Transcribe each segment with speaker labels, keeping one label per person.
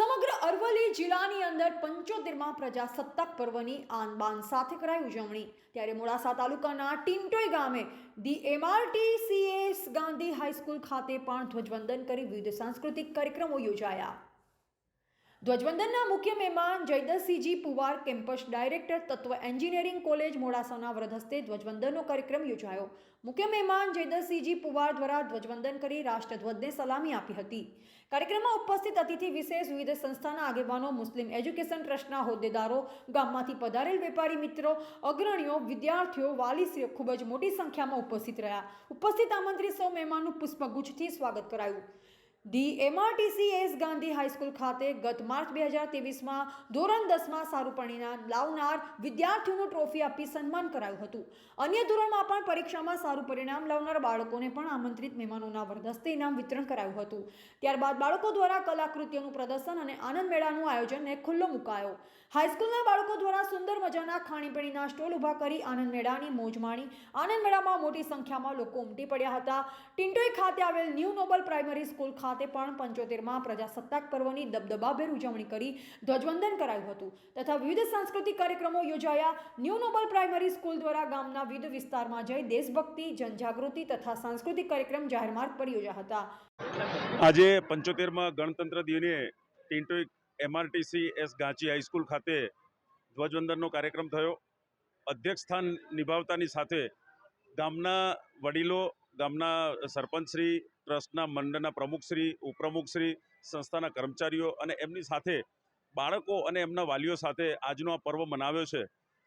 Speaker 1: અરવલ્લી જિલ્લાની અંદર પંચોતેરમાં પ્રજાસત્તાક પર્વની આનબાન સાથે કરાઈ ઉજવણી. ત્યારે મોડાસા તાલુકાના ટિન્ટોઈ ગામે ધી એમઆરટીસીએસ ગાંધી હાઈસ્કૂલ ખાતે પણ ધ્વજવંદન કરી વિવિધ સાંસ્કૃતિક કાર્યક્રમો યોજાયા. ધ્વજવંદનના મુખ્ય મહેમાન Jaydsinhji Puvar, campus director, Tatva engineering college, મોડાસાના વ્રત હસ્તે ધ્વજવંદનનો કાર્યક્રમ યોજાયો. મુખ્ય મહેમાન જયદસિંહજી પુવાર દ્વારા ધ્વજવંદન કરી રાષ્ટ્રધ્વજને સલામી આપી હતી. કાર્યક્રમમાં ઉપસ્થિત અતિથિ વિશેષ વિવિધ સંસ્થાના આગેવાનો, મુસ્લિમ એજ્યુકેશન ટ્રસ્ટના હોદ્દેદારો, ગામમાંથી પધારેલ વેપારી મિત્રો, અગ્રણીઓ, વિદ્યાર્થીઓ, વાલીશ્રીઓ ખૂબ જ મોટી સંખ્યામાં ઉપસ્થિત રહ્યા. ઉપસ્થિત આમંત્રિત સૌ મહેમાનનું પુષ્પગુચ્છથી સ્વાગત કરાયું. ધી એમઆરટીસીએસ ગાંધી હાઈસ્કૂલ ખાતે ગત માર્ચ બે હજાર તેવીસમાં ધોરણ દસમાં સારું પરિણામ લાવનાર વિદ્યાર્થીઓનું ટ્રોફી આપી સન્માન કરાયું હતું. અન્ય ધોરણમાં પણ પરીક્ષામાં સારું પરિણામ લાવનાર બાળકોને પણ આમંત્રિત મહેમાનોના વરદસ્તે ઇનામ વિતરણ કરાયું હતું. ત્યારબાદ બાળકો દ્વારા કલાકૃતિઓનું પ્રદર્શન અને આનંદ મેળાનું આયોજનને ખુલ્લો મુકાયો. હાઈસ્કૂલના બાળકો દ્વારા સુંદર મજાના ખાણીપીણીના સ્ટોલ ઊભા કરી આનંદ મેળાની મોજ માણી આનંદ મેળામાં મોટી સંખ્યામાં લોકો ઉમટી પડ્યા હતા. ટિન્ટોઈ ખાતે આવેલ ન્યૂ નોબલ પ્રાઇમરી સ્કૂલ ખાતે પણ પંચોતેરમાં પ્રજાસત્તાક પર્વની દબદબાભેર ઉજવણી કરી ધ્વજવંદન કરાયું હતું તથા વિવિધ સાંસ્કૃતિક કાર્યક્રમો યોજાયા. ન્યૂ નોબલ પ્રાઇમરી સ્કૂલ દ્વારા ગામના વિવિધ વિસ્તારમાં જઈ દેશભક્તિ, જનજાગૃતિ તથા સાંસ્કૃતિક કાર્યક્રમ જાહેર માર્ગ પર યોજાયા હતા.
Speaker 2: આજે પંચોતેરમાં ગણતંત્ર દિને ટિન્ટોઈ એમઆરટીસી એસ ગાંચી હાઈસ્કૂલ ખાતે ધ્વજવંદનનો કાર્યક્રમ થયો. અધ્યક્ષ સ્થાન નિભાવતાની સાથે ગામના વડીલો ગામના સરપંચશ્રી ટ્રસ્ટના મંડળના પ્રમુખશ્રી ઉપપ્રમુખશ્રી સંસ્થાના કર્મચારીઓ અને એમની સાથે બાળકો અને એમના વાલીઓ સાથે આજનો આ પર્વ મનાવ્યો છે.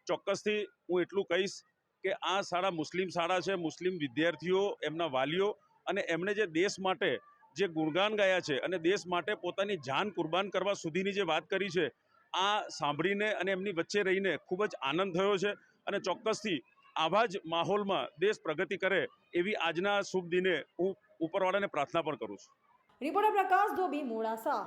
Speaker 2: ચોક્કસથી હું એટલું કહીશ કે આ શાળા મુસ્લિમ શાળા છે. મુસ્લિમ વિદ્યાર્થીઓ, એમના વાલીઓ અને એમણે જે દેશ માટે જે ગુણગાન ગાયા છે અને દેશ માટે પોતાની જાન કુરબાન કરવા સુધીની જે વાત કરી છે, આ સાંભળીને અને એમની વચ્ચે રહીને ખૂબ જ આનંદ થયો છે અને ચોક્કસથી આવા જ માહોલમાં દેશ પ્રગતિ કરે એવી આજના શુભ દિને હું ઉપરવાળાને પ્રાર્થના પણ કરું છું.
Speaker 1: રિપોર્ટર પ્રકાશ ધોબી મોડાસા.